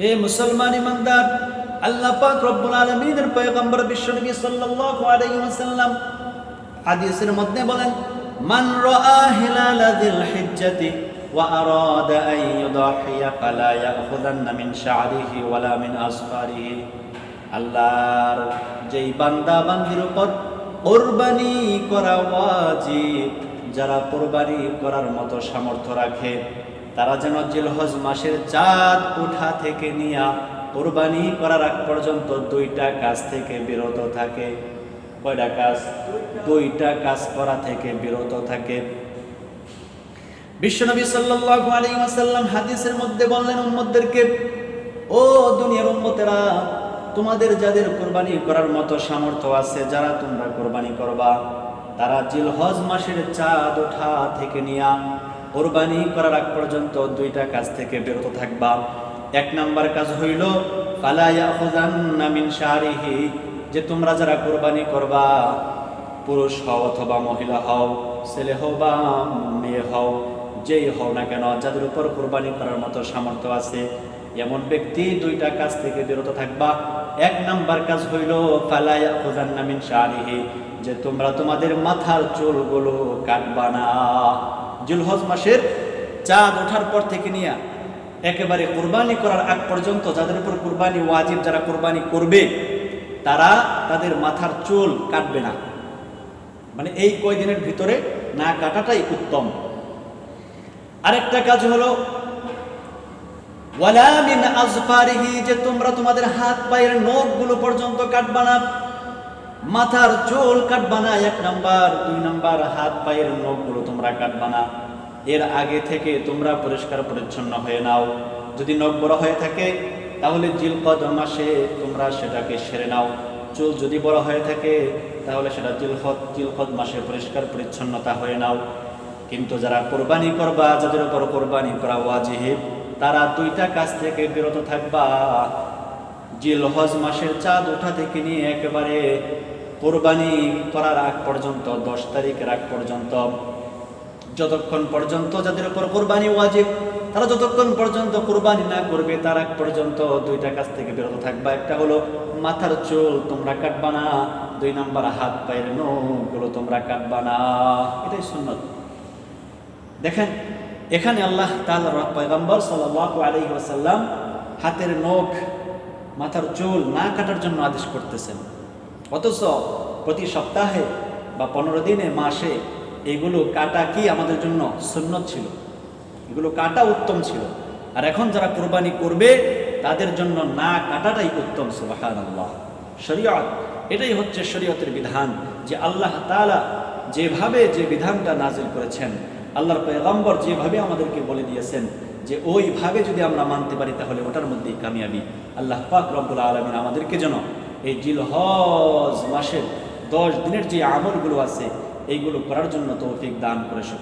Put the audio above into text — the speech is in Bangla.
হে মুসলমান ইমানদার, আল্লাহ পাক রব্বুল আলামিনের পয়গম্বর বিশ্বনবী সাল্লাল্লাহু আলাইহি ওয়াসাল্লাম হাদিসের মধ্যে বলেন, মান রাআ হিলাল যিল হিজ্জাতি ওয়া আরাদা আন ইউদাহিয়া ফালা ইয়াখুযান্না মিন শা'রিহি ওয়ালা মিন আসফারিহি। আল্লাহর যেই বান্দা বান্দির উপর কোরবানি করা ওয়াজিব যারা কোরবানি করার মতো সামর্থ্য রাখে, তারা যেন জিলহজ মাসের চাঁদ ওঠা থেকে নিয়া কোরবানি করার আগ পর্যন্ত দুইটা কাজ থেকে বিরত থাকে। কয়টা কাজ? দুইটা কাজ করা থেকে বিরত থাকে। বিশ্বনবী সাল্লাল্লাহু আলাইহি ওয়াসাল্লাম হাদিসের মধ্যে বললেন, উম্মতদেরকে, ও দুনিয়ার উম্মতেরা তোমাদের যাদের কোরবানি করার মতো সামর্থ্য আছে, যারা তোমরা কোরবানি করবা, তারা জিলহজ মাসের চাঁদ ওঠা থেকে নিয়া কোরবানি করার আগ পর্যন্ত দুইটা কাজ থেকে বিরত থাকবা। এক নাম্বার কাজ হইল যে তোমরা যারা কোরবানি করবা, পুরুষ হও অথবা মহিলা হও, ছেলে হও বা মেয়ে হও, যেই হও না কেন, যাদের উপর কোরবানি করার মতো সামর্থ্য আছে এমন ব্যক্তি দুইটা কাজ থেকে বিরত থাকবা। এক নাম্বার কাজ হইল ফালাইয়া খুজান্না মিন শারিহি যে তোমরা তোমাদের মাথার চুলগুলো কাটবা না। জুলহজ মাসের চাঁদ ওঠার পর থেকে নিয়ে একেবারে কোরবানি করার আগ পর্যন্ত যাদের উপর কোরবানি ওয়াজিব, যারা কোরবানি করবে, তারা তাদের মাথার চুল কাটবে না। মানে এই কয়দিনের ভিতরে না কাটাটাই উত্তম। আরেকটা কাজ হলো ওয়ালা মিন আজফারিহি, যে তোমরা তোমাদের হাত পায়ের নখগুলো পর্যন্ত কাটবা না। মাথার চুল কাটবা না, এক নাম্বার। দুই নাম্বার, হাত পায়ের নখগুলো তোমরা কাটবা না। এর আগে থেকে তোমরা পরিষ্কার পরিচ্ছন্ন হয়ে নাও। যদি নখ বড় হয়ে থাকে, তাহলে জিলকদ মাসে তোমরা সেটাকে সেরে নাও। চুল যদি বড় হয়ে থাকে, তাহলে সেটা জিলহদ, জিলকদ মাসে পরিষ্কার পরিচ্ছন্নতা হয়ে নাও। কিন্তু যারা কোরবানি করবা, যাদের উপর কোরবানি করা ওয়াজিব তারা দুইটা কাজ থেকে বিরত থাকবা। জিলহজ মাসের চাঁদ ওঠা থেকে নিয়ে একেবারে কোরবানি করার আগ পর্যন্ত, দশ তারিখের আগ পর্যন্ত। যতক্ষণ পর্যন্ত যাদের উপর কোরবানি ওয়াজিব, তারা যতক্ষণ পর্যন্ত কোরবানি না করবে, তার আগ পর্যন্ত দুইটা কাজ থেকে বিরত থাকবা। একটা হলো মাথার চুল তোমরা কাটবা না, দুই নাম্বার হাত পায়ের নখগুলো তোমরা কাটবা না। এটাই সুন্নত। দেখেন এখানে আল্লাহ তাআলা পয়গম্বর ওয়াসাল্লাম হাতের নখ, মাথার চুল না কাটার জন্য আদেশ করতেছেন। অথচ প্রতি সপ্তাহে বা পনেরো দিনে, মাসে এগুলো কাটা কি আমাদের জন্য সুন্নত ছিল? এগুলো কাটা উত্তম ছিল। আর এখন যারা কোরবানি করবে, তাদের জন্য না কাটাটাই উত্তম আল্লাহ শরীয়ত, এটাই হচ্ছে শরীয়তের বিধান যে আল্লাহ তাআলা যেভাবে যে বিধানটা নাজিল করেছেন আল্লাহর পেগম্বর যেভাবে আমাদেরকে বলে দিয়েছেন যে ওইভাবে যদি আমরা মানতে পারি, তাহলে ওটার মধ্যেই কামিয়াবি। আল্লাহ পাক রব্বুল আলমিন আমাদেরকে যেন এই জিলহজ মাসের দশ দিনের যে আমলগুলো আছে, এইগুলো করার জন্য তৌফিক দান করে সকলে।